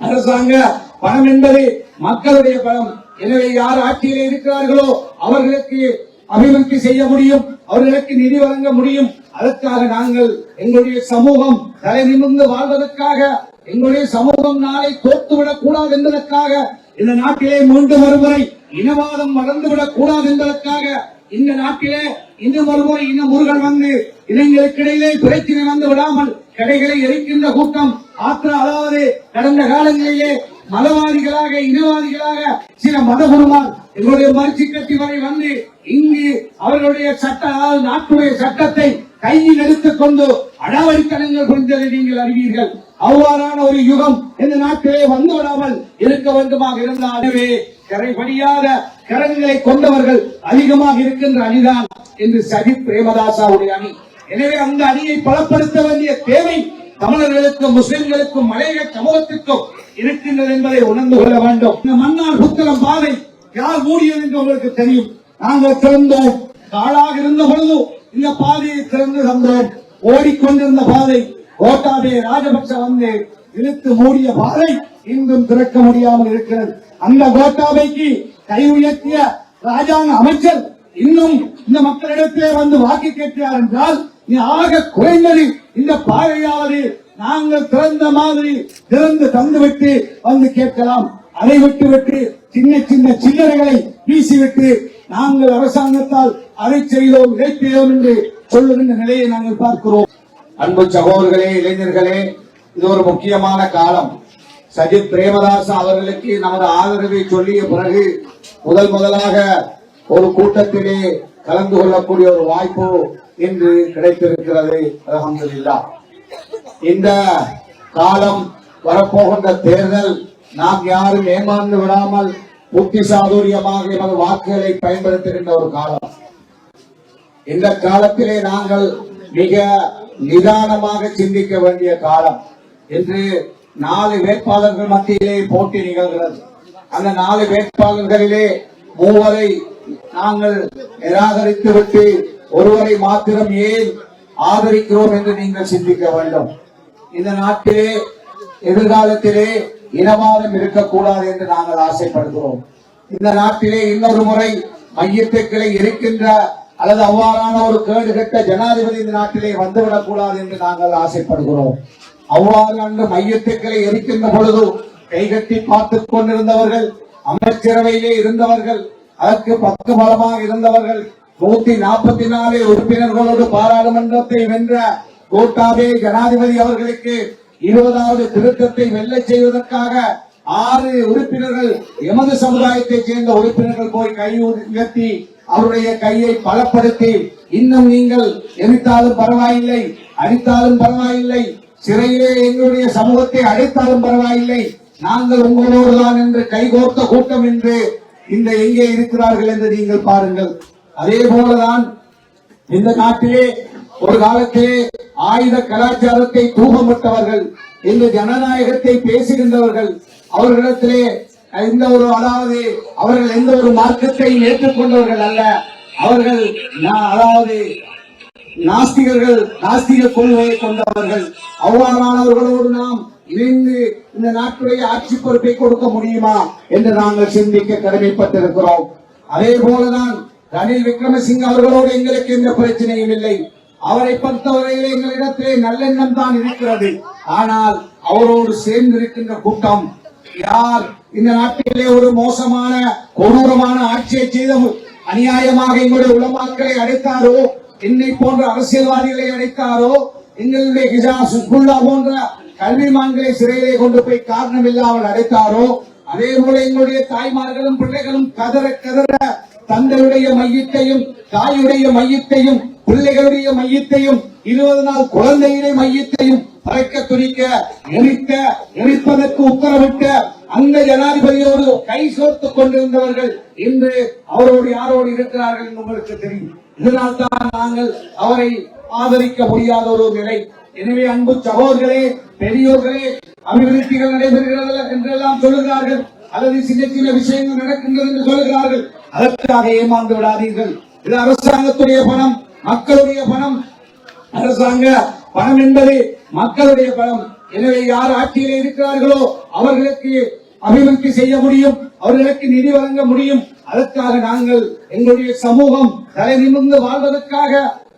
அரசாங்க பணம் என்பது மக்களுடைய பணம். எனவே யார் ஆட்சியில் இருக்கிறார்களோ அவர்களுக்கு அபிவிருத்தி செய்ய முடியும் அவர்களுக்கு நிதி வழங்க முடியும். அதற்காக நாங்கள் எங்களுடைய சமூகம் தலை நிமிர்ந்து வாழ்வதற்காக எங்களுடைய சமூகம் நாளை தோத்துவிடக் கூடாது என்பதற்காக இந்த நாட்டிலே மீண்டும் ஒருமுறை இனவாதம் வளர்ந்துவிடக் கூடாது என்பதற்காக இந்த நாட்டிலே இன்னும் ஒருமுறை இன முருகன் வந்து இளைஞருக்கு இடையிலே பிரச்சனை வந்து விடாமல் கடைகளை எரிக்கின்ற கூட்டம் ஆத்திர அதாவது கடந்த காலங்களிலே மதவாதிகளாக இனவாதிகளாக சில மதகுருமார் எங்களுடைய மறுச்சி கட்சி வரை வந்து இங்கு அவர்களுடைய சட்ட அதாவது நாட்டுடைய சட்டத்தை கையில் எடுத்துக்கொண்டு அடாவடித்தனங்கள் புரிந்ததை நீங்கள் அறிவீர்கள். அவ்வாறான ஒரு யுகம் இந்த நாட்டிலே வந்துவிடாமல் இருக்க வேண்டுமாக இருந்தாலே கரைபடியாத கரங்களை கொண்டவர்கள் அதிகமாக இருக்கின்ற அணிதான் என்று சஜித் பிரேமதாசாவுடைய அணி. எனவே அந்த அணியை பலப்படுத்த வேண்டிய தேவை தமிழர்களுக்கும் முஸ்லிம்களுக்கும் மலைய சமூகத்திற்கும் இருக்கின்றது என்பதை உணர்ந்து கொள்ள வேண்டும். இந்த மன்னார் புத்தளம் பாதை யார் மூடியது என்று உங்களுக்கு தெரியும். நாங்கள் திறந்தோம். காலாக இருந்த பொழுது இந்த பாதையை திறந்து தந்தோம். ஓடிக்கொண்டிருந்த பாதை கோட்டாபே ராஜபக்ச வந்து இழுத்து மூடிய பாதை இன்றும் திறக்க முடியாமல் இருக்கிறது. அந்த கோட்டாபைக்கு கை உயர்த்திய ராஜாங்க அமைச்சர் இன்னும் இந்த மக்களிடத்திலே வந்து வாக்கு கேட்கிறார் என்றால் நீ ஆக குறைந்தது இந்த பாதையாவது நாங்கள் திறந்த மாதிரி திறந்து தந்துவிட்டு வந்து கேட்கலாம். அதை விட்டு விட்டு சின்ன சின்ன சில்லறைகளை வீசிவிட்டு நாங்கள் அரசாங்கத்தால் அதை செய்தோம் இதை செய்தோம் என்று சொல்லுகின்ற நிலையை நாங்கள் பார்க்கிறோம். அன்பு சகோதரர்களே இளைஞர்களே இது ஒரு முக்கியமான காலம். சஜித் பிரேமதாஸ் அவர்களுக்கு நமது ஆதரவை சொல்லிய பிறகு முதல் முதலாக ஒரு கூட்டத்திலே கலந்து கொள்ளக்கூடிய ஒரு வாய்ப்பு இன்று கிடைத்திருக்கிறது. அலமதுல்லா இந்த காலம் வரப்போகின்ற தேர்தல் நாம் யாரும் ஏமாந்து விடாமல் புத்தி சாதுரியமாக எமது வாக்குகளை பயன்படுத்துகின்ற ஒரு காலம். இந்த காலத்திலே நாங்கள் மிக நிதானமாக சிந்திக்க வேண்டிய காலம். என்று நாலு வேட்பாளர்கள் மத்தியிலே போட்டி நிகழ்கிறது. அந்த நாலு வேட்பாளர்களிலே மூவரை நாங்கள் நிராகரித்துவிட்டு ஒருவரை மாத்திரம் ஏன் ஆதரிக்கிறோம் என்று நீங்கள் சிந்திக்க வேண்டும். இந்த நாட்டிலே எதிர்காலத்திலே இனவாதம் இருக்கக்கூடாது என்று நாங்கள் ஆசைப்படுகிறோம். இந்த நாட்டிலே இன்னொரு முறை மையத்துக்களை இருக்கின்ற அல்லது அவ்வாறான ஒரு கேடு கெட்ட ஜனாதிபதி இந்த நாட்டிலே வந்துவிடக் கூடாது என்று நாங்கள் ஆசைப்படுகிறோம். அவ்வாறு அன்று மையத்துக்களை எரிக்கின்ற பொழுது கைகட்டி பார்த்துக் கொண்டிருந்தவர்கள் அமைச்சரவையிலே இருந்தவர்கள் அதற்கு பக்கு பலமாக இருந்தவர்கள் நூத்தி நாற்பத்தி நாலு உறுப்பினர்களோடு பாராளுமன்றத்தை வென்ற கோட்டாபே ஜனாதிபதி அவர்களுக்கு இருபதாவது திருத்தத்தை வெல்ல செய்வதற்காக ஆறு உறுப்பினர்கள் எமது சமுதாயத்தைச் சேர்ந்த உறுப்பினர்கள் போய் கை உயர்த்தி அவருடைய கையை பலப்படுத்தி இன்னும் நீங்கள் எரித்தாலும் பரவாயில்லை அடித்தாலும் பரவாயில்லை சிறையிலே எங்களுடைய சமூகத்தை அழைத்தாலும் பரவாயில்லை நாங்கள் உங்களோடு தான் என்று கைகோர்த்த கூட்டம் என்று இந்த எங்கே இருக்கிறார்கள் என்று நீங்கள் பாருங்கள். அதே போலதான் இந்த நாட்டிலே ஒரு காலத்திலே ஆயுத கலாச்சாரத்தை தூகமிட்டவர்கள் இந்த ஜனநாயகத்தை பேசுகின்றவர்கள் அவர்களிடத்திலே எந்த ஒரு அதாவது அவர்கள் எந்த ஒரு மார்க்கத்தை ஏற்றுக்கொண்டவர்கள் அல்ல. அவர்கள் அதாவது நாஸ்திகர்கள் நாஸ்திக கொள்கையை கொண்டவர்கள். அவ்வாறானவர்களோடு நாம் இணைந்து இந்த நாட்டுடைய ஆட்சி பொறுப்பை கொடுக்க முடியுமா என்று நாங்கள் சிந்திக்க கடமைப்பட்டிருக்கிறோம். அதே போலதான் ரணில் விக்ரமசிங்க அவர்களோடு எங்களுக்கு எந்த பிரச்சனையும் இல்லை. அவரை பொறுத்தவரையிலே எங்களிடத்திலே நல்லெண்ணம் தான் இருக்கிறது. ஆனால் அவரோடு சேர்ந்து இருக்கின்ற கூட்டம் யார் இந்த நாட்டிலே ஒரு மோசமான கொடூரமான ஆட்சியை செய்த அநியாயமாக எங்களுடைய உலமாக்களை அடைத்தாரோ என்னை போன்ற அரசியல்வாதிகளை அடைத்தாரோ எங்களுடைய ஹிஜா போன்ற கல்விமான்களை சிறையிலே கொண்டு போய் காரணம் இல்லாமல் அடைத்தாரோ அதே போல எங்களுடைய தாய்மார்களும் பிள்ளைகளும் கதற கதற தந்தையுடைய மையத்தையும் தாயுடைய மையத்தையும் பிள்ளைகளுடைய மையத்தையும் இருபது நாள் குழந்தையுடைய மையத்தையும் பறக்க துணிக்க எரிக்க எரிப்பதற்கு உத்தரவிட்ட அந்த ஜனாதிபதியோடு கை சோர்த்துக் கொண்டிருந்தவர்கள் இன்று அவரோடு யாரோடு இருக்கிறார்கள் என்று உங்களுக்கு தெரியும். இதனால் தான் நாங்கள் அவரை ஆதரிக்க முடியாத ஒரு நிலை. எனவே அன்பு சகோதரர்களே பெரியோர்களே அபிவிருத்திகள் நடைபெறுகிறது என்றெல்லாம் சொல்லுகிறார்கள். அல்லது சின்ன சின்ன விஷயங்கள் நடக்கின்றது என்று சொல்லுகிறார்கள். அதற்காக ஏமாந்து விடாதீர்கள். இது அரசாங்கத்துடைய பணம் மக்களுடைய பணம். அரசாங்க பணம் என்பது மக்களுடைய பணம். எனவே யார் ஆட்சியில் இருக்கிறார்களோ அவர்களுக்கு அபிவிருத்தி செய்ய முடியும் அவர்களுக்கு நிதி வழங்க முடியும். அதற்காக நாங்கள் எங்களுடைய சமூகம் தலை நிமிர்ந்து வாழ்வதற்காக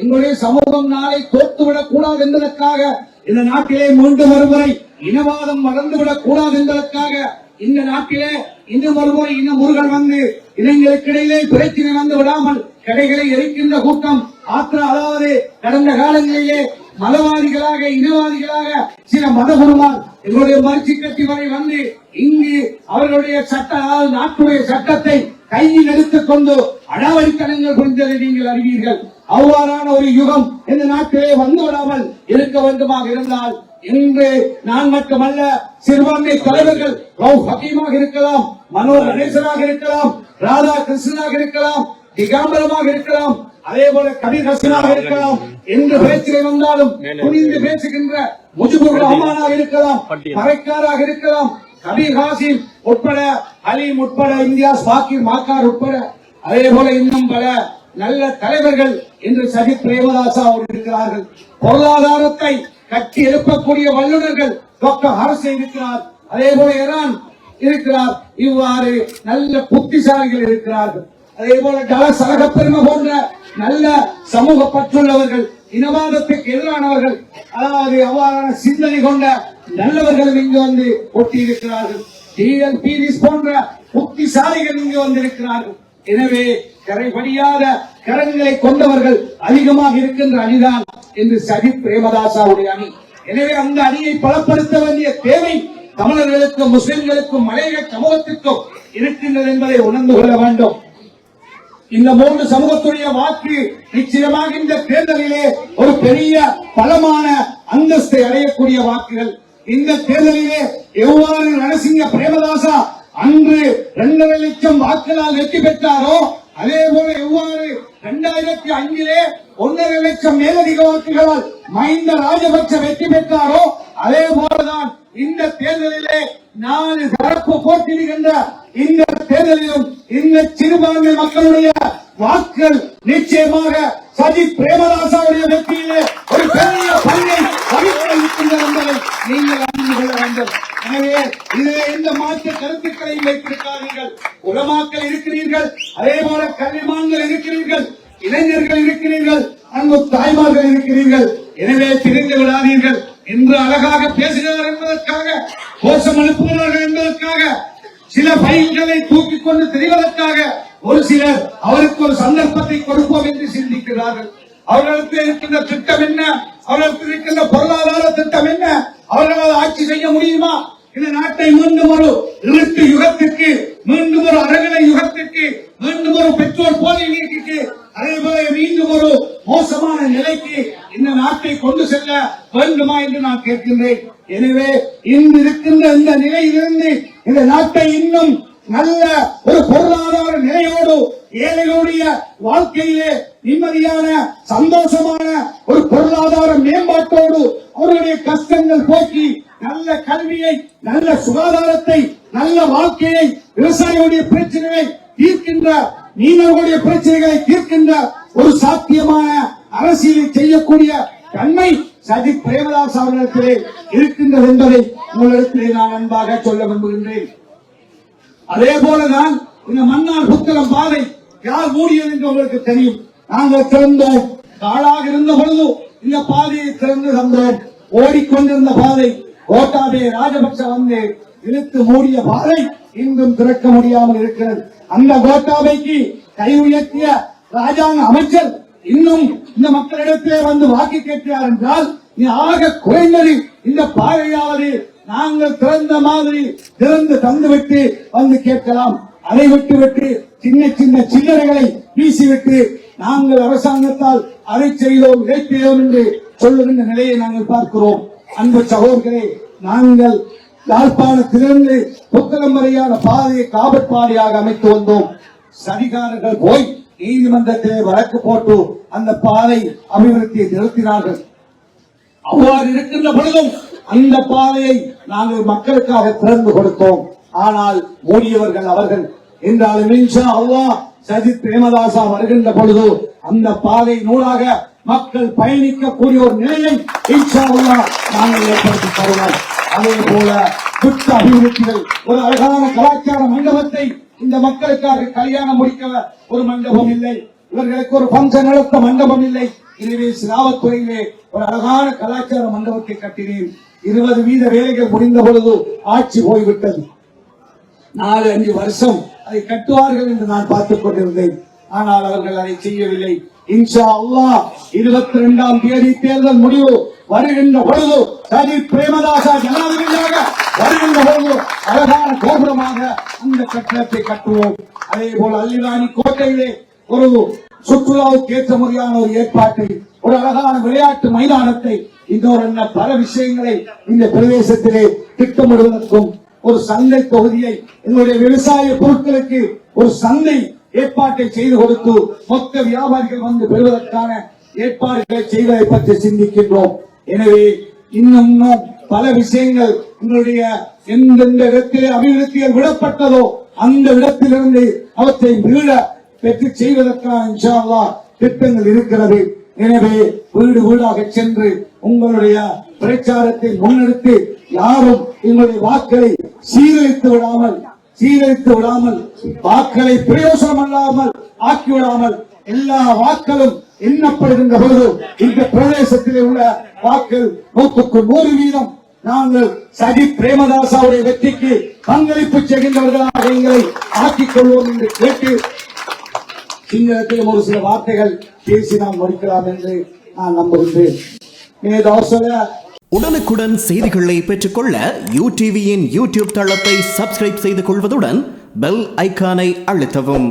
எங்களுடைய சமூகம் நாளை தோத்துவிடக் கூடாது என்பதற்காக இந்த நாட்டிலே மீண்டும் ஒருமுறை இனவாதம் வளர்ந்துவிடக் கூடாது என்பதற்காக இந்த நாட்டிலே இன்னும் ஒருமுறை இன்னும் முருகன் வந்து இளைஞருக்கிடையிலே பிரச்சனை வந்து விடாமல் கடைகளை எரிக்கின்ற கூட்டம் ஆத்திர அதாவது கடந்த காலங்களிலே மதவாதிகளாக இனவாதிகளாக சில மதகுருமார் எங்களுடைய மறுச்சி கட்சி வரை வந்து இங்கு அவர்களுடைய சட்ட அதாவது நாட்டுடைய சட்டத்தை கையில் எடுத்துக் கொண்டு அடாவடித்தனங்கள் புரிந்ததை நீங்கள் அறிவீர்கள். அவ்வாறான ஒரு யுகம் இந்த நாட்டிலே வந்துவிடாமல் இருக்க வேண்டுமாக இருந்தால் இன்று நான் மட்டுமல்ல சிறுபான்மை தலைவர்கள் ரவுப் ஹக்கீமாக இருக்கலாம் மனோ கணேசனாக இருக்கலாம் ராதா கிருஷ்ணனாக இருக்கலாம் திகாம்பரமாக இருக்கலாம் அதே போல கபீர் ஹசனாக இருக்கலாம். என்று பேச்சிலே வந்தாலும் துணிந்து பேசுகின்ற முஜிபுர் ரஹ்மானாக இருக்கலாம் மறைக்காராக இருக்கலாம். கபீர் ஹாசிம் உட்பட அலீம் உட்பட இந்தியா சாக்கிர் மாக்கார் உட்பட அதே போல இன்னும் பல நல்ல தலைவர்கள் இன்று சஜித் பிரேமதாசா அவர்கள் இருக்கிறார்கள். பொருளாதாரத்தை கட்டி எழுப்பக்கூடிய வல்லுநர்கள் டாக்டர் ஹரசே இருக்கிறார். அதே போல இரான் இருக்கிறார். இவ்வாறு நல்ல புத்திசாலிகள் இருக்கிறார்கள். அதே போல கல சலக பெருமை போன்ற நல்ல சமூக பற்றுள்ளவர்கள் இனவாதத்துக்கு எதிரானவர்கள் அதாவது அவ்வாறான சிந்தனை கொண்ட நல்லவர்களும் இங்கு வந்து ஒட்டி இருக்கிறார்கள் டிஎல்பிடிஸ் போன்ற புத்திசாலிகள் இங்கு வந்திருக்கிறார்கள். எனவே கரைபடியாத கரங்களை கொண்டவர்கள் அதிகமாக இருக்கின்ற அணிதான் என்று சஜித் பிரேமதாசாவுடைய அணி. எனவே அந்த அணியை பலப்படுத்த வேண்டிய தேவை தமிழர்களுக்கும் முஸ்லிம்களுக்கும் மலையக சமூகத்திற்கும் இருக்கின்றது என்பதை உணர்ந்து கொள்ள வேண்டும். இந்த மூன்று சமூகத்துடைய வாக்கு நிச்சயமாக இந்த தேர்தலிலே ஒரு பெரிய பலமான அந்தஸ்தை அடையக்கூடிய வாக்குகள். இந்த தேர்தலிலே எவ்வாறு ரணசிங்க பிரேமதாசா அன்று இரண்டரை லட்சம் வாக்குகளால் வெற்றி பெற்றாரோ அதே போல எவ்வாறு இரண்டாயிரத்தி அஞ்சிலே ஒன்றரை லட்சம் மேலதிக வாக்குகளால் மஹிந்த ராஜபக்ச வெற்றி பெற்றாரோ அதே போலதான் இந்த தேர்தலிலே நாலு சிறப்பு போட்டியிடுகின்ற இந்த தேர்தலிலும் இந்த சிறுபான்மை மக்களுடைய வாக்குகள் நிச்சயமாக சஜித் பிரேமதாசாவுடைய வெற்றியிலே ஒரு பெரிய பங்கை வகிக்க இருக்கின்றது என்பதை நீங்கள் அறிந்து கொள்ள வேண்டும். எனவே எந்த மாற்று கருத்துக்களை வைத்திருக்காதீர்கள் உலமாக்கள் இருக்கிறீர்கள் அதே போல கல்விமான்கள் இருக்கிறீர்கள் இளைஞர்கள் இருக்கிறீர்கள் அன்பு தாய்மார்கள் இருக்கிறீர்கள். எனவே பிரிந்து விடாதீர்கள். என்று அழகாக பேசுகிறார் என்பதற்காக கோஷம் அனுப்புகிறார்கள் என்பதற்காக சில பைல்களை தூக்கி கொண்டு தெரிவதற்காக ஒரு சிலர் அவருக்கு ஒரு சந்தர்ப்பத்தை கொடுப்போம் என்று சிந்திக்கிறார்கள். அவர்களுக்கு இருக்கின்ற திட்டம் என்ன? அவர்களுக்கு இருக்கின்ற பொருளாதார திட்டம் என்ன? அவர்களால் ஆட்சி செய்ய முடியுமா? இந்த நாட்டை மீண்டும் ஒரு இருட்டு யுகத்திற்கு மீண்டும் ஒரு அரகலை யுகத்திற்கு மீண்டும் ஒரு பெற்றோர் போதை நீட்டிற்கு அதே போல மீண்டும் ஒரு மோசமான நிலைக்கு இந்த நாட்டை கொண்டு செல்ல வேண்டுமா என்று நான் கேட்கின்றேன். எனவே இன்று இருக்கின்ற இந்த நிலையிலிருந்து இந்த நாட்டை இன்னும் நல்ல ஒரு பொருளாதார நிலையோடு ஏழைகளுடைய வாழ்க்கையிலே நிம்மதியான சந்தோஷமான ஒரு பொருளாதார மேம்பாட்டோடு அவருடைய கஷ்டங்கள் போக்கி நல்ல கல்வியை நல்ல சுகாதாரத்தை நல்ல வாழ்க்கையை விவசாயிகளுடைய பிரச்சனைகளை தீர்க்கின்ற மீனவர்களுடைய பிரச்சனைகளை தீர்க்கின்ற ஒரு சாத்தியமான அரசியலை செய்யக்கூடிய தன்மை சஜித் பிரேமதாஸ் அவர்களிடத்திலே இருக்கின்றது என்பதை உங்களிடத்திலே நான் அன்பாக சொல்ல விரும்புகின்றேன். அதே போலதான் இந்த மன்னார் புத்தகம் பாதை யார் மூடியது என்று உங்களுக்கு தெரியும். நாங்கள் திறந்தோம். காலாக இருந்த பொழுது இந்த பாதையை திறந்து தந்தோம். ஓடிக்கொண்டிருந்த பாதை கோட்டாபே ராஜபக்ச வந்து இழுத்து மூடிய பாதை இன்றும் திறக்க முடியாமல் இருக்கிறது. அந்த கோட்டாபைக்கு கை உயர்த்திய ராஜாங்க அமைச்சர் இன்னும் இந்த மக்களிடத்தே வந்து வாக்கு கேட்கிறார் என்றால் நீ ஆக குறைந்தது இந்த பாதையாவது நாங்கள் திறந்த மாதிரி திறந்து தந்துவிட்டு வந்து கேட்கலாம். அதை விட்டு விட்டு சின்ன சின்ன சில்லறைகளை வீசிவிட்டு நாங்கள் அரசாங்கத்தால் அதை செய்தோம் இதை செய்தோம் என்று சொல்லுகின்ற நிலையை நாங்கள் பார்க்கிறோம். அன்பு சகோதரர்களே நாங்கள் யாழ்ப்பாணத்திலிருந்து புத்தகம் பாதையை காவற்பாதையாக அமைத்து வந்தோம். சதிகாரர்கள் போய் நீதிமன்றத்திலே வழக்கு போட்டு அந்த பாதை அபிவிருத்தியை நிறுத்தினார்கள். அவ்வாறு இருக்கின்ற பொழுதும் அந்த பாதையை நாங்கள் மக்களுக்காக திறந்து கொடுத்தோம். ஆனால் மூடியவர்கள் அவர்கள் என்றாலும் இன்ஷா சஜித் பிரேமதாசா வருகின்ற பொழுது அந்த பாதை நூலாக மக்கள் பயணிக்கக்கூடிய ஒரு நிலையை நாங்கள் ஏற்படுத்தி தருவோம். அதே போல துட்ட அபிவிருத்திகள் ஒரு அழகான கலாச்சார மண்டபத்தை இந்த மக்களுக்காக கல்யாணம் முடிக்க ஒரு மண்டபம் இல்லை. இவர்களுக்கு ஒரு பங்கன் நடத்த மண்டபம் இல்லை. எனவே சிலாவத்துறையிலே ஒரு அழகான கலாச்சார மண்டபத்தை கட்டினேன். இருபது வீத வேலைகள் முடிந்த பொழுது ஆட்சி போய்விட்டது. நாலு அஞ்சு வருஷம் அதை கட்டுவார்கள் என்று நான் பார்த்துக் கொண்டிருந்தேன். ஆனால் அவர்கள் அதை செய்யவில்லை. இன்ஷா அல்லாஹ் இருபத்தி இரண்டாம் தேதி தேர்தல் முடிவு வருகின்ற பொழுது சஜித் பிரேமதாசா ஜனாதிபதியாக வருகின்ற பொழுது அழகான கோபுரமாக அந்த கட்டணத்தை கட்டுவோம். அதே போல் அல்லிராணி கோட்டையிலே ஒரு சுற்றுலாவுக்கு ஏற்ற முறையான ஒரு ஏற்பாட்டை ஒரு அழகான விளையாட்டு மைதானத்தை இன்னொரு பல விஷயங்களை இந்த பிரதேசத்திலே திட்டமிடுவதற்கும் ஒரு சந்தை தொகுதியை எங்களுடைய விவசாய பொருட்களுக்கு ஒரு சந்தை ஏற்பாட்டை செய்து கொடுத்து மொத்த வியாபாரிகள் வந்து பெறுவதற்கான ஏற்பாடுகளை செய்வதை பற்றி சிந்திக்கின்றோம். எனவே இன்னும் பல விஷயங்கள் உங்களுடைய எந்தெந்த இடத்திலே அபிவிருத்திகள் விடப்பட்டதோ அந்த இடத்திலிருந்து அவற்றை மீள பெற்று செய்வதற்கான திட்டங்கள் இருக்கிறது. எனவே வீடு வீடாக சென்று உங்களுடைய பிரச்சாரத்தை முன்னெடுத்து யாரும் எங்களுடைய வாக்களை சீரழித்து விடாமல் சீரழித்து விடாமல் வாக்களை பிரயோசனம் அல்லாமல் ஆக்கி விடாமல் எல்லா வாக்களும் எண்ணப்படுகின்ற பொழுது இந்த பிரதேசத்திலே உள்ள வாக்கள் நூற்றுக்கு நூறு வீதம். நாங்கள் சஜித் பிரேமதாசாவுடைய வெற்றிக்கு பங்களிப்பு செய்கின்றவர்களாக எங்களை ஆக்கிக் கொள்வோம் என்று கேட்டு சிங்களத்திலும் ஒரு சில வார்த்தைகள் பேசி நாம் முடிக்கலாம் என்று நான் நம்புகின்றேன். உடனுக்குடன் செய்திகளை பெற்றுக்கொள்ள யூ டிவியின் யூடியூப் தளத்தை சப்ஸ்கிரைப் செய்து கொள்வதுடன் பெல் ஐக்கானை அழுத்தவும்.